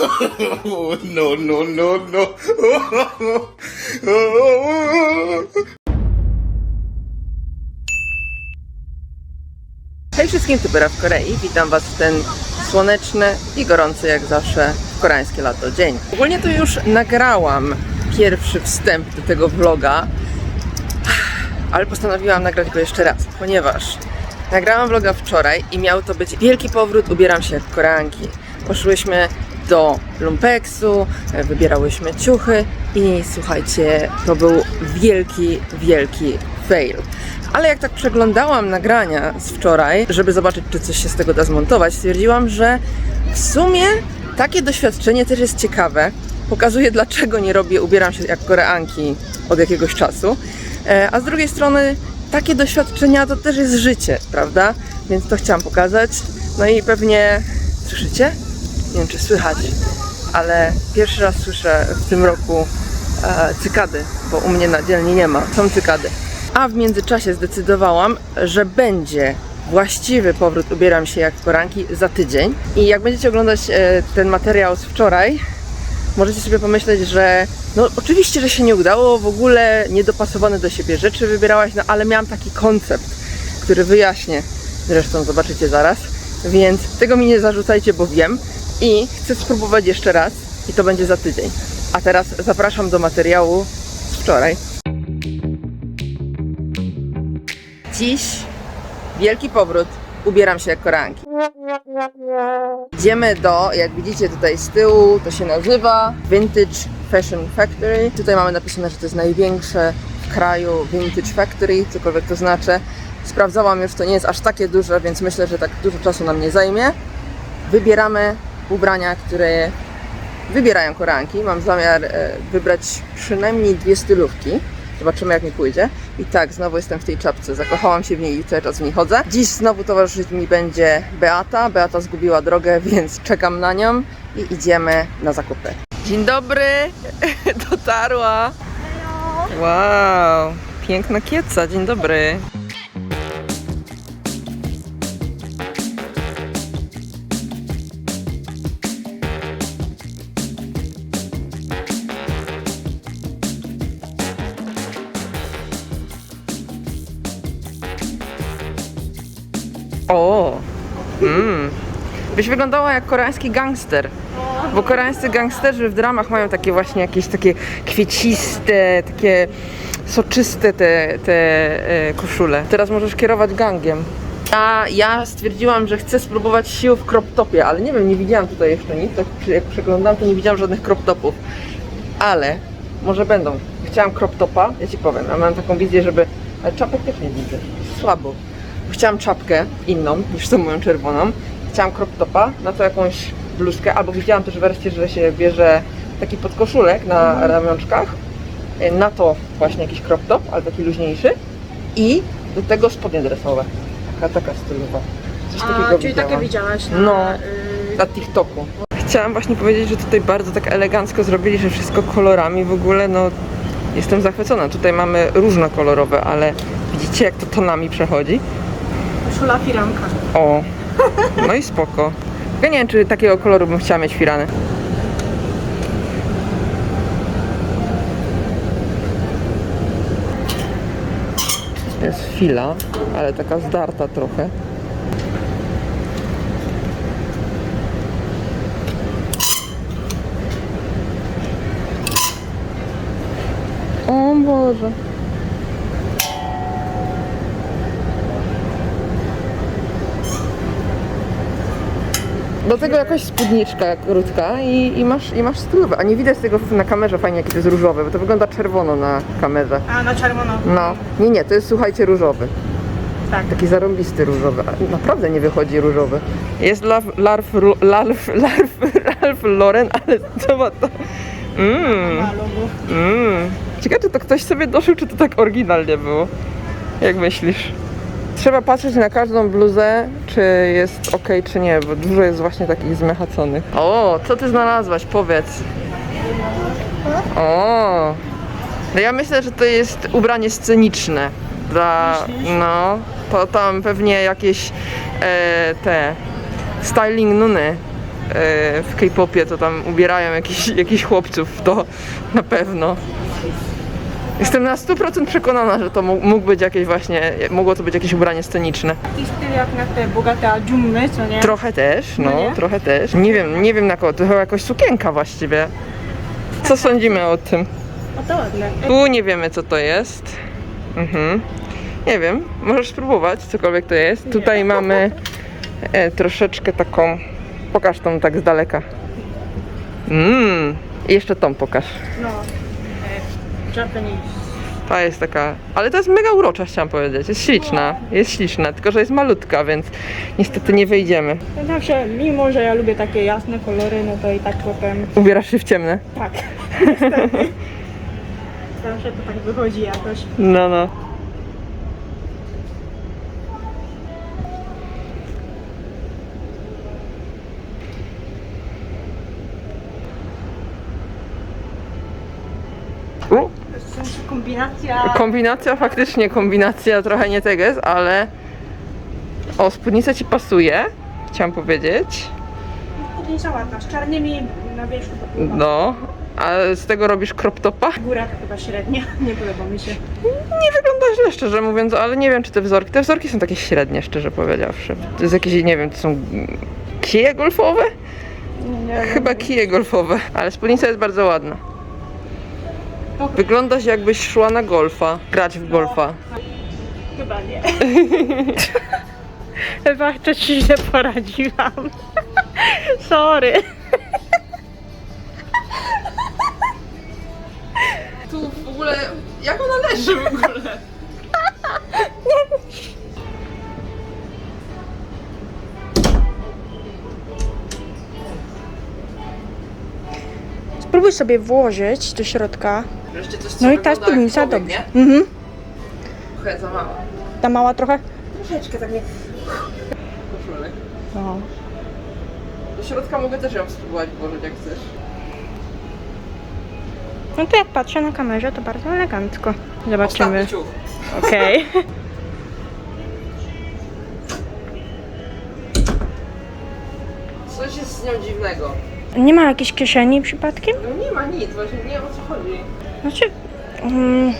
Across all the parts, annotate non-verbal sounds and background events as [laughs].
[laughs] no, no, no, no. Hej wszystkim, Tybera w Korei. Witam Was w ten słoneczny i gorący jak zawsze koreańskie lato dzień. Ogólnie to już nagrałam pierwszy wstęp do tego vloga, ale postanowiłam nagrać go jeszcze raz, ponieważ nagrałam vloga wczoraj i miał to być wielki powrót, ubieram się jak koreanki. Poszłyśmy do Lumpeksu, wybierałyśmy ciuchy i słuchajcie, to był wielki, wielki fail. Ale jak tak przeglądałam nagrania z wczoraj, żeby zobaczyć, czy coś się z tego da zmontować, stwierdziłam, że w sumie takie doświadczenie też jest ciekawe. Pokazuje, dlaczego nie robię, ubieram się jak koreanki od jakiegoś czasu. E, A z drugiej strony, takie doświadczenia to też jest życie, prawda? Więc to chciałam pokazać. No i pewnie słyszycie? Nie wiem, czy słychać, ale pierwszy raz słyszę w tym roku e, cykady, bo u mnie na dzielni nie ma. Są cykady. A w międzyczasie zdecydowałam, że będzie właściwy powrót Ubieram się jak koranki za tydzień. I jak będziecie oglądać e, ten materiał z wczoraj, możecie sobie pomyśleć, że no oczywiście, że się nie udało, w ogóle niedopasowane do siebie rzeczy wybierałaś, no ale miałam taki koncept, który wyjaśnię. Zresztą zobaczycie zaraz. Więc tego mi nie zarzucajcie, bo wiem. I chcę spróbować jeszcze raz i to będzie za tydzień. A teraz zapraszam do materiału z wczoraj. Dziś wielki powrót. Ubieram się jak koranki. Idziemy do, jak widzicie tutaj z tyłu, to się nazywa Vintage Fashion Factory. Tutaj mamy napisane, że to jest największe w kraju Vintage Factory, cokolwiek to znaczy. Sprawdzałam już, to nie jest aż takie duże, więc myślę, że tak dużo czasu nam nie zajmie. Wybieramy ubrania, które wybierają koranki. Mam zamiar e, wybrać przynajmniej dwie stylówki. Zobaczymy jak mi pójdzie. I tak, znowu jestem w tej czapce. Zakochałam się w niej i cały czas w niej chodzę. Dziś znowu towarzyszyć mi będzie Beata. Beata zgubiła drogę, [laughs] więc czekam na nią i idziemy na zakupy. Dzień dobry! [laughs] Dotarła! Wow! Piękna kieca, dzień dobry! O! Mm. Byś wyglądała jak koreański gangster. Bo koreańscy gangsterzy w dramach mają takie właśnie jakieś takie kwieciste, takie soczyste te, te e, koszule. Teraz możesz kierować gangiem. A ja stwierdziłam, że chcę spróbować sił w crop topie, ale nie wiem, nie widziałam tutaj jeszcze nic. Tak jak przeglądam, to nie widziałam żadnych crop topów. Ale może będą. Chciałam crop topa, ja ci powiem, a mam taką wizję, żeby. Ale czapek też nie widzę. Słabo. Chciałam czapkę inną niż tą moją czerwoną. Chciałam crop topa, na to jakąś bluzkę, albo widziałam też wersję, że się bierze taki podkoszulek na ramionczkach. E, Na to właśnie jakiś crop top, ale taki luźniejszy. I do tego spodnie dresowe. Taka, taka stylowa. Coś A, takiego czyli widziałam. takie widziałaś na... No. y, Na TikToku. Chciałam właśnie powiedzieć, że tutaj bardzo tak elegancko zrobili, że wszystko kolorami w ogóle, no jestem zachwycona. Tutaj mamy różnokolorowe, ale widzicie jak to tonami przechodzi? Koszula firanka. O, no i spoko. Ja nie wiem, czy takiego koloru bym chciała mieć firany. Jest fila, ale taka zdarta trochę. O Boże. Do tego jakaś spódniczka krótka i, i masz, i masz stylówę. A nie widać tego na kamerze fajnie, jakie to jest różowe, bo to wygląda czerwono na kamerze. A, na czerwono. No, nie, nie, to jest słuchajcie różowy. Tak. Taki zarąbisty różowy. A Naprawdę nie wychodzi różowy. Jest Larf, Larf, Larf, Larf, Ralph Lauren, ale to. Mmm, Na logo. mmm. Ciekawe, czy to ktoś sobie doszył, czy to tak oryginalnie było? Jak myślisz? Trzeba patrzeć na każdą bluzę, czy jest ok, czy nie, bo dużo jest właśnie takich zmechaconych. O, co ty znalazłaś? Powiedz. O, no ja myślę, że to jest ubranie sceniczne. Dla, no, to tam pewnie jakieś e, te styling nuny w K-popie to tam ubierają jakichś [laughs] jakichś chłopców, to na pewno. Jestem na 100% przekonana, że to mógł mógł być jakieś właśnie, mogło to być jakieś ubranie sceniczne. Taki styl jak na te bogate dżumy, co nie? Trochę też, no, No nie? trochę też. Nie wiem, nie wiem na kogo, to chyba jakoś sukienka właściwie. Co sądzimy o tym? O to ładne. Tu nie wiemy co to jest. Mhm. Nie wiem, możesz spróbować, cokolwiek to jest. Tutaj mamy e, troszeczkę taką. Pokaż tą tak z daleka. Mmm. I jeszcze tą pokaż. No. Japanese. Ta jest taka. Ale to jest mega urocza, chciałam powiedzieć. Jest śliczna. Jest śliczna, tylko że jest malutka, więc niestety nie wyjdziemy. Zawsze, mimo że ja lubię takie jasne kolory, no to i tak potem Ubierasz się w ciemne. tak. Niestety. [laughs] Zawsze to tak wychodzi jakoś. No, no. Kombinacja. kombinacja, faktycznie kombinacja trochę nie tego jest, ale o, spódnica ci pasuje, chciałam powiedzieć. Spódnica ładna, z czarnymi na wierzchu. No, a z tego robisz crop topa? Góra chyba średnia, [laughs] nie podoba mi się. Nie wygląda źle, szczerze mówiąc, ale nie wiem, czy te wzorki, te wzorki są takie średnie, szczerze powiedziawszy. To jest jakieś, nie wiem, to są kije golfowe? Nie, nie, Chyba kije golfowe, ale spódnica jest bardzo ładna. Wyglądasz jakbyś szła na golfa, grać w golfa. Chyba nie. [laughs] Chyba to ci źle poradziłam. [laughs] Sorry. Tu w ogóle, jak ona leży w ogóle? Spróbuj sobie włożyć do środka. Wreszcie coś, co No i ta wygląda jak spódnica człowiek, dobrze. nie? Mhm. Trochę za mała. Ta mała trochę? Troszeczkę tak nie... Koszulek. No. Do środka mogę też ją spróbować włożyć, jak chcesz. No to jak patrzę na kamerze, to bardzo elegancko. Zobaczymy. Ostatni ciuch. Okej. [laughs] Coś jest z nią dziwnego. Nie ma jakiejś kieszeni przypadkiem? No nie ma nic, właśnie nie wiem o co chodzi. Znaczy... Mm,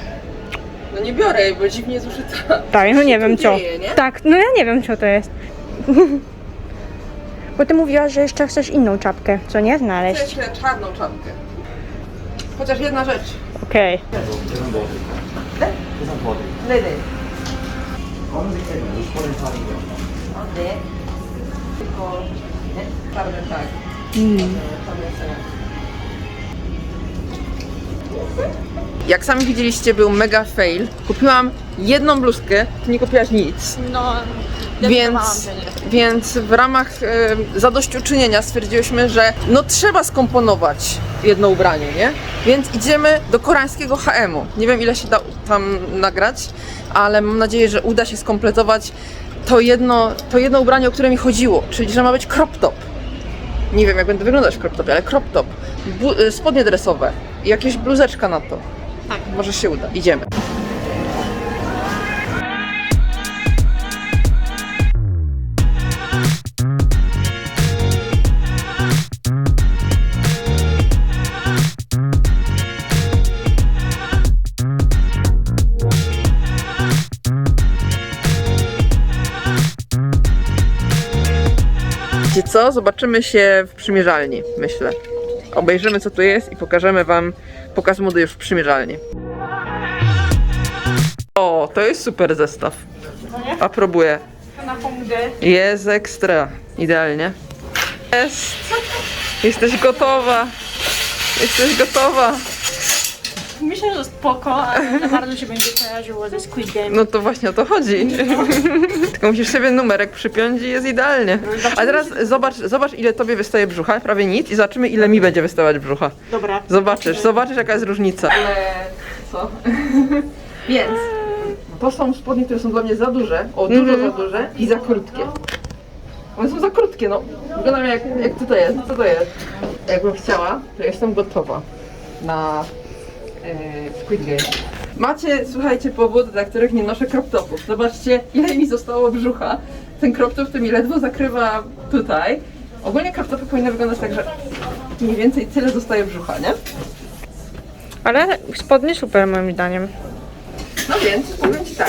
No nie biorę jej, bo dziwnie zużyta. [laughs] tak, no nie wiem co. dzieje, nie? Tak, no ja nie wiem co to jest. [laughs] Bo ty mówiłaś, że jeszcze chcesz inną czapkę, co nie? Chcę Znaleźć. jeszcze czarną czapkę. Chociaż jedna rzecz. Okej. Lady. Czarny tak. Czarny Jak sami widzieliście, był mega fail. Kupiłam jedną bluzkę, ty nie kupiłaś nic. No, Więc, więc w ramach e, zadośćuczynienia stwierdziłyśmy, że no trzeba skomponować jedno ubranie, nie? Więc idziemy do koreańskiego HM-u. Nie wiem ile się da tam nagrać, ale mam nadzieję, że uda się skompletować to jedno, to jedno ubranie, o które mi chodziło, czyli że ma być crop top. Nie wiem jak będę wyglądać w crop topie, ale crop top, e, spodnie dresowe jakieś bluzeczka na to. Tak. Może się uda. Idziemy. Wiecie co? Zobaczymy się w przymierzalni, myślę. Obejrzymy co tu jest i pokażemy wam pokaz mody już w przymierzalni. O, to jest super zestaw. Aprobuję. Jest ekstra. Idealnie. Jest. Jesteś gotowa. Jesteś gotowa. Myślę, że spoko, ale za bardzo się będzie kojarzyło ze Squid Game. No to właśnie o to chodzi. Tylko musisz sobie numerek przypiąć i jest idealnie. A teraz zobacz, zobacz ile tobie wystaje brzucha, prawie nic i zobaczymy ile mi będzie wystawać brzucha. Dobra. Zobaczysz, zobaczysz jaka jest różnica. Ale co? [laughs] Więc to są spodnie, które są dla mnie za duże, o dużo za duże i za krótkie. One są za krótkie, no. Wyglądam jak, jak tutaj jest, co to jest? Jakbym chciała, to jestem gotowa na Squid Game. Macie, słuchajcie, powód, dla których nie noszę crop topów. Zobaczcie, ile mi zostało brzucha. Ten crop top to mi ledwo zakrywa tutaj. Ogólnie kartofle powinny wyglądać tak, że mniej więcej tyle zostaje brzucha, nie? Ale spodnie super moim zdaniem. No więc, powiem Ci tak.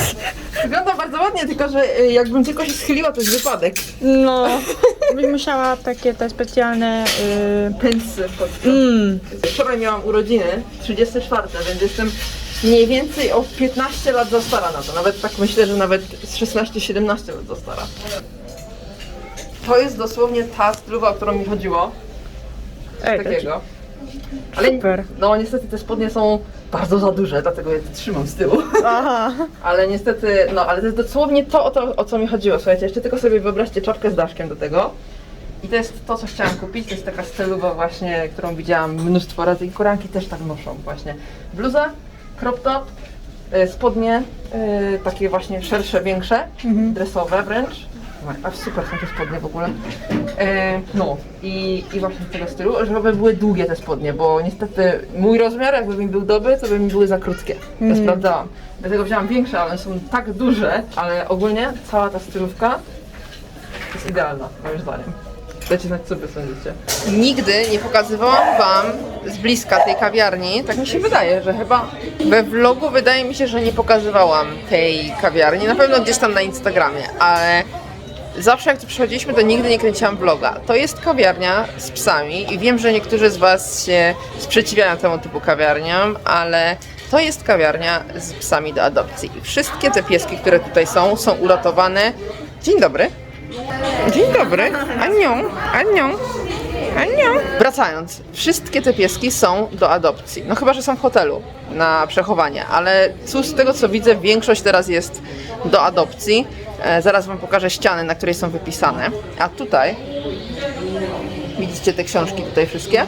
Wygląda bardzo ładnie, tylko że y, jakbym tylko się schyliła, to jest wypadek. No, byś musiała takie te specjalne... Yy... Pensy pod to. Mm. Wczoraj miałam urodziny, 34, więc jestem mniej więcej o 15 lat za stara na to. Nawet tak myślę, że nawet z 16-17 lat za stara. To jest dosłownie ta strówa, o którą mi chodziło. Ej, Takiego. Ale Super. no niestety te spodnie są bardzo za duże, dlatego je trzymam z tyłu. Aha. [laughs] Ale niestety, no ale to jest dosłownie to, o, to, o co mi chodziło. Słuchajcie, jeszcze tylko sobie wyobraźcie czapkę z daszkiem do tego. I to jest to, co chciałam kupić. To jest taka stylowa właśnie, którą widziałam mnóstwo razy. I koranki też tak noszą właśnie. Bluza, crop top, y, spodnie, y, takie właśnie szersze, większe, dresowe wręcz. A super są te spodnie w ogóle. E, no i, i właśnie tego stylu, żeby były długie te spodnie, bo niestety mój rozmiar, jakby mi był dobry, to by mi były za krótkie. To sprawdzałam. Dlatego wzięłam większe, ale one są tak duże, ale ogólnie cała ta stylówka jest idealna, moim zdaniem. Dajcie znać, co wy sądzicie. Nigdy nie pokazywałam wam z bliska tej kawiarni. Tak mi się wydaje, że chyba we vlogu wydaje mi się, że nie pokazywałam tej kawiarni. Na pewno gdzieś tam na Instagramie, ale Zawsze jak tu przychodziliśmy, to nigdy nie kręciłam vloga. To jest kawiarnia z psami i wiem, że niektórzy z Was się sprzeciwiają temu typu kawiarniom, ale to jest kawiarnia z psami do adopcji. I wszystkie te pieski, które tutaj są, są uratowane. Dzień dobry. Dzień dobry. Anią, Anią. Anią. Wracając, wszystkie te pieski są do adopcji. No chyba, że są w hotelu na przechowanie, ale cóż, z tego co widzę, większość teraz jest do adopcji. E, zaraz Wam pokażę ściany, na której są wypisane. A tutaj, widzicie te książki tutaj wszystkie?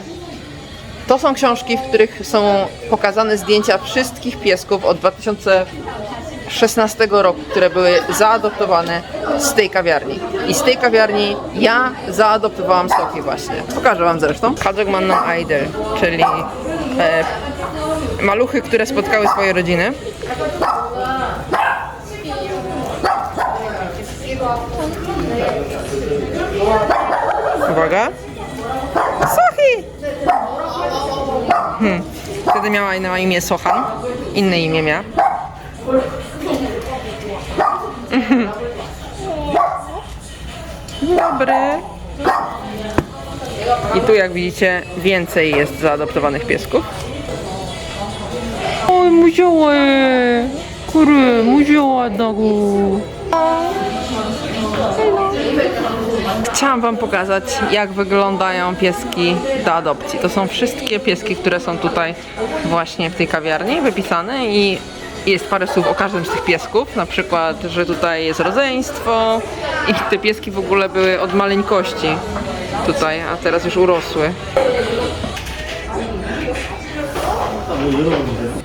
To są książki, w których są pokazane zdjęcia wszystkich piesków od 2016 roku, które były zaadoptowane z tej kawiarni. I z tej kawiarni ja zaadoptowałam Soki właśnie. Pokażę Wam zresztą. Haddock Manną Idol, czyli e, maluchy, które spotkały swoje rodziny. Uwaga. Sochi! Hmm. Wtedy miała na imię Sochan. Inne imię miała. Mhm. Dobry. I tu jak widzicie więcej jest zaadoptowanych piesków. Oj, mu zioło! Kury, mu Chciałam Wam pokazać, jak wyglądają pieski do adopcji. To są wszystkie pieski, które są tutaj właśnie w tej kawiarni wypisane i jest parę słów o każdym z tych piesków. Na przykład, że tutaj jest rodzeństwo i te pieski w ogóle były od maleńkości tutaj, a teraz już urosły.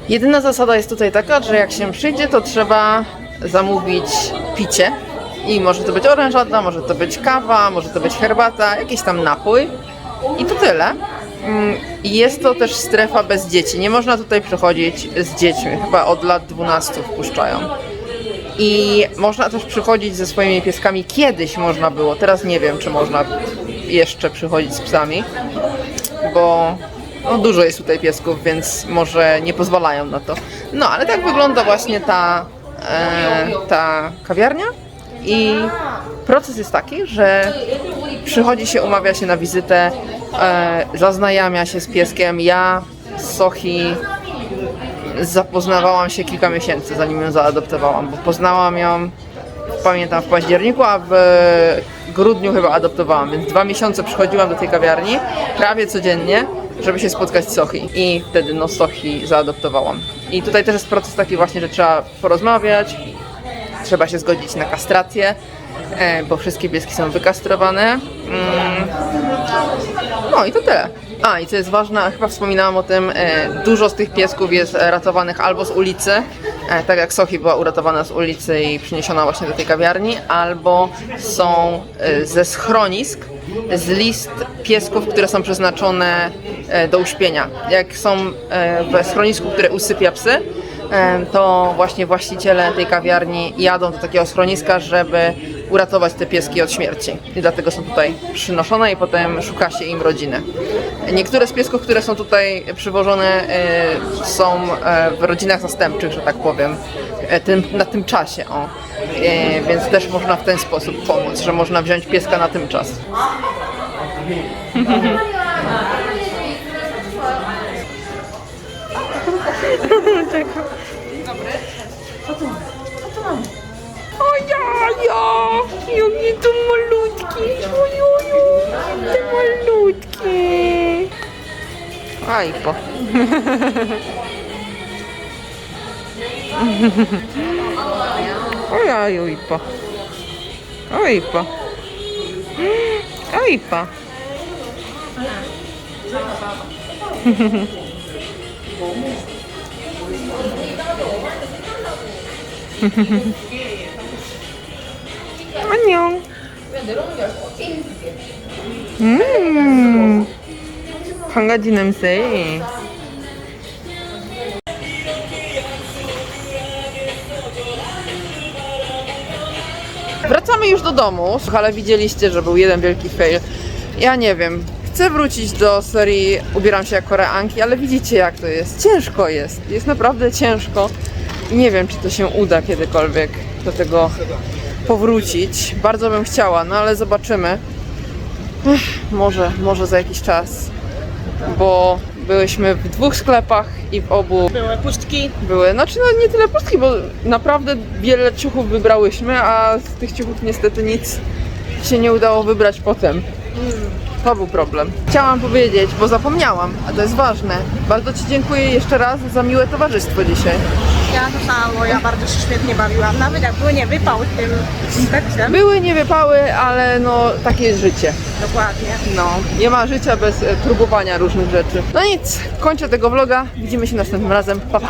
Jedyna zasada jest tutaj taka, że jak się przyjdzie, to trzeba zamówić picie. I może to być orężada, może to być kawa, może to być herbata, jakiś tam napój. I to tyle. Mm, Jest to też strefa bez dzieci. Nie można tutaj przychodzić z dziećmi. Chyba od lat 12 wpuszczają. I można też przychodzić ze swoimi pieskami. Kiedyś można było, teraz nie wiem, czy można jeszcze przychodzić z psami, bo no, dużo jest tutaj piesków, więc może nie pozwalają na to. No, ale tak wygląda właśnie ta, e, ta kawiarnia. I proces jest taki, że przychodzi się, umawia się na wizytę, e, zaznajamia się z pieskiem. Ja z Sochi zapoznawałam się kilka miesięcy, zanim ją zaadoptowałam, bo poznałam ją, pamiętam, w październiku, a w grudniu chyba adoptowałam, więc dwa miesiące przychodziłam do tej kawiarni prawie codziennie, żeby się spotkać z Sochi i wtedy no Sochi zaadoptowałam. I tutaj też jest proces taki właśnie, że trzeba porozmawiać, trzeba się zgodzić na kastrację, e, bo wszystkie pieski są wykastrowane. Mm. No i to tyle. A i co jest ważne, chyba wspominałam o tym, e, dużo z tych piesków jest ratowanych albo z ulicy, e, tak jak Sochi była uratowana z ulicy i przyniesiona właśnie do tej kawiarni, albo są ze schronisk, z list piesków, które są przeznaczone do uśpienia. Jak są we schronisku, które usypia psy, to właśnie właściciele tej kawiarni jadą do takiego schroniska, żeby uratować te pieski od śmierci. I dlatego są tutaj przynoszone i potem szuka się im rodziny. Niektóre z piesków, które są tutaj przywożone, e, są e, w rodzinach zastępczych, że tak powiem, e, tym, na tym czasie. O. Więc też można w ten sposób pomóc, że można wziąć pieska na tym czas. [laughs] [laughs] O 아야. 여기 정말로 어떡해. 어여요 정말로 어떡해. 아 이뻐. 어야 요 이뻐. 어 이뻐. 어 이뻐. 흐흐흐 [laughs] 음. 강아지 냄새. Wracamy już do domu, ale widzieliście, że był jeden wielki fail. Ja nie wiem, chcę wrócić do serii Ubieram się jako Koreanki, ale widzicie jak to jest. Ciężko jest, jest naprawdę ciężko. I nie wiem, czy to się uda kiedykolwiek do tego powrócić. Bardzo bym chciała, no ale zobaczymy. Ech, może, może za jakiś czas, bo byłyśmy w dwóch sklepach i w obu Były pustki. były, znaczy no nie tyle pustki, bo naprawdę wiele ciuchów wybrałyśmy, a z tych ciuchów niestety nic się nie udało wybrać potem. To był problem. Chciałam powiedzieć, bo zapomniałam, a to jest ważne. Bardzo Ci dziękuję jeszcze raz za miłe towarzystwo dzisiaj. Ja to samo, ja bardzo się świetnie bawiłam. Nawet jak były nie wypały tym tekstem. Były nie wypały, ale no takie jest życie. Dokładnie. No, nie ma życia bez e, próbowania różnych rzeczy. No nic, kończę tego vloga. Widzimy się następnym razem. Pa, pa!